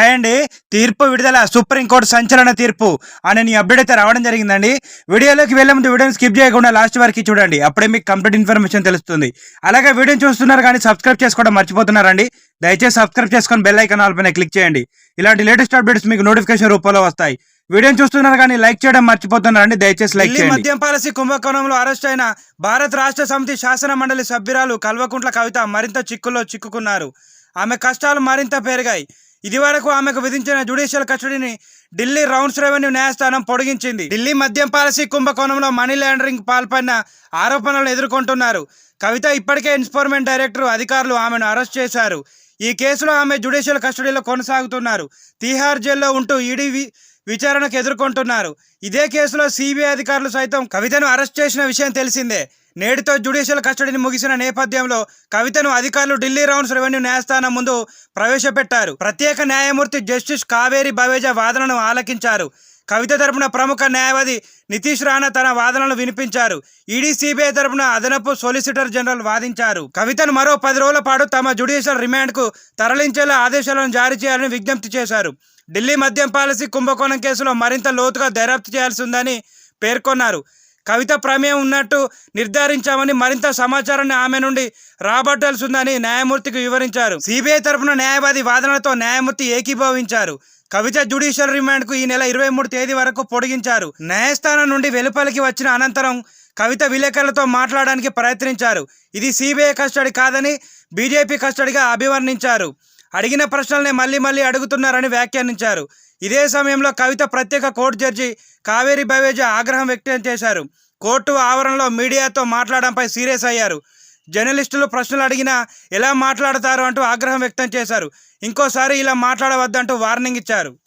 అండి తీర్పు విడుదల సుప్రీంకోర్టు సంచలన తీర్పు అనే నీ అప్డేట్ అయితే రావడం జరిగిందండి. వీడియోలోకి వెళ్ళే ముందు వీడియోని స్కిప్ చేయకుండా లాస్ట్ వరకు చూడండి. అప్పుడే మీకు కంప్లీట్ ఇన్ఫర్మేషన్ తెలుస్తుంది. అలాగే వీడియోని చూస్తున్నారు కానీ సబ్స్క్రైబ్ చేసుకోవడం మర్చిపోతున్నారండి. దయచేసి సబ్స్క్రైబ్ చేసుకొని బెల్ ఐకాన్ ఆల్ పైన క్లిక్ చేయండి. ఇలాంటి లేటెస్ట్ అప్డేట్స్ మీకు నోటిఫికేషన్ రూపంలో వస్తాయి. వీడియోని చూస్తున్నారు కానీ లైక్ చేయడం మర్చిపోతున్నారండి. దయచేసి లైక్ చేయండి. మద్యం పాలసీ కుంభకోణంలో అరెస్ట్ అయిన భారత రాష్ట్ర సమితి శాసన మండలి సభ్యురాలు కల్వకుంట్ల కవిత మరింత చిక్కుల్లో చిక్కుకున్నారు. ఆమె కష్టాలు మరింత పెరిగాయి. ఇదివరకు ఆమెకు విధించిన జ్యుడిషియల్ కస్టడీని ఢిల్లీ రౌండ్స్ రెవెన్యూ న్యాయస్థానం పొడిగించింది. ఢిల్లీ మద్యం పాలసీ కుంభకోణంలో మనీ లాండరింగ్ పాల్పడిన ఆరోపణలను ఎదుర్కొంటున్నారు. కవిత ఇప్పటికే ఎన్ఫోర్స్మెంట్ డైరెక్టర్ అధికారులు ఆమెను అరెస్ట్ చేశారు. ఈ కేసులో ఆమె జ్యుడిషియల్ కస్టడీలో కొనసాగుతున్నారు. తీహార్ జైల్లో ఉంటూ ఈడీ విచారణకు ఎదుర్కొంటున్నారు. ఇదే కేసులో సిబిఐ అధికారులు సైతం కవితను అరెస్ట్ చేసిన విషయం తెలిసిందే. నేటితో జ్యుడిషియల్ కస్టడీని ముగిసిన నేపథ్యంలో కవితను అధికారులు ఢిల్లీ రౌండ్స్ రెవెన్యూ న్యాయస్థానం ముందు ప్రవేశపెట్టారు. ప్రత్యేక న్యాయమూర్తి జస్టిస్ కావేరి బవేజా వాదనను ఆలకించారు. కవిత తరపున ప్రముఖ న్యాయవాది నితీష్ రాణా తన వాదనలు వినిపించారు. ఈడీ సిబిఐ తరపున అదనపు సొలిసిటర్ జనరల్ వాదించారు. కవితను మరో పది రోజుల పాటు తమ జ్యుడిషియల్ రిమాండ్కు తరలించేలా ఆదేశాలను జారీ చేయాలని విజ్ఞప్తి చేశారు. ఢిల్లీ మద్యం పాలసీ కుంభకోణం కేసులో మరింత లోతుగా దర్యాప్తు చేయాల్సి ఉందని పేర్కొన్నారు. కవిత ప్రమేయం ఉన్నట్టు నిర్ధారించామని మరింత సమాచారాన్ని ఆమె నుండి రాబట్టాల్సి ఉందని న్యాయమూర్తికి వివరించారు. సిబిఐ తరపున న్యాయవాది వాదనలతో న్యాయమూర్తి ఏకీభవించారు. కవిత జ్యుడిషియల్ రిమాండ్కు ఈ నెల ఇరవై మూడు తేదీ వరకు పొడిగించారు. న్యాయస్థానం నుండి వెలుపలికి వచ్చిన అనంతరం కవిత విలేకరులతో మాట్లాడడానికి ప్రయత్నించారు. ఇది సిబిఐ కస్టడీ కాదని బీజేపీ కస్టడీగా అభివర్ణించారు. అడిగిన ప్రశ్నలనే మళ్ళీ మళ్ళీ అడుగుతున్నారని వ్యాఖ్యానించారు. ఇదే సమయంలో కవిత ప్రత్యేక కోర్టు జడ్జి కావేరి బవేజీ ఆగ్రహం వ్యక్తం చేశారు. కోర్టు ఆవరణలో మీడియాతో మాట్లాడడంపై సీరియస్ అయ్యారు. జర్నలిస్టులు ప్రశ్నలు అడిగినా ఎలా మాట్లాడతారు అంటూ ఆగ్రహం వ్యక్తం చేశారు. ఇంకోసారి ఇలా మాట్లాడవద్దంటూ వార్నింగ్ ఇచ్చారు.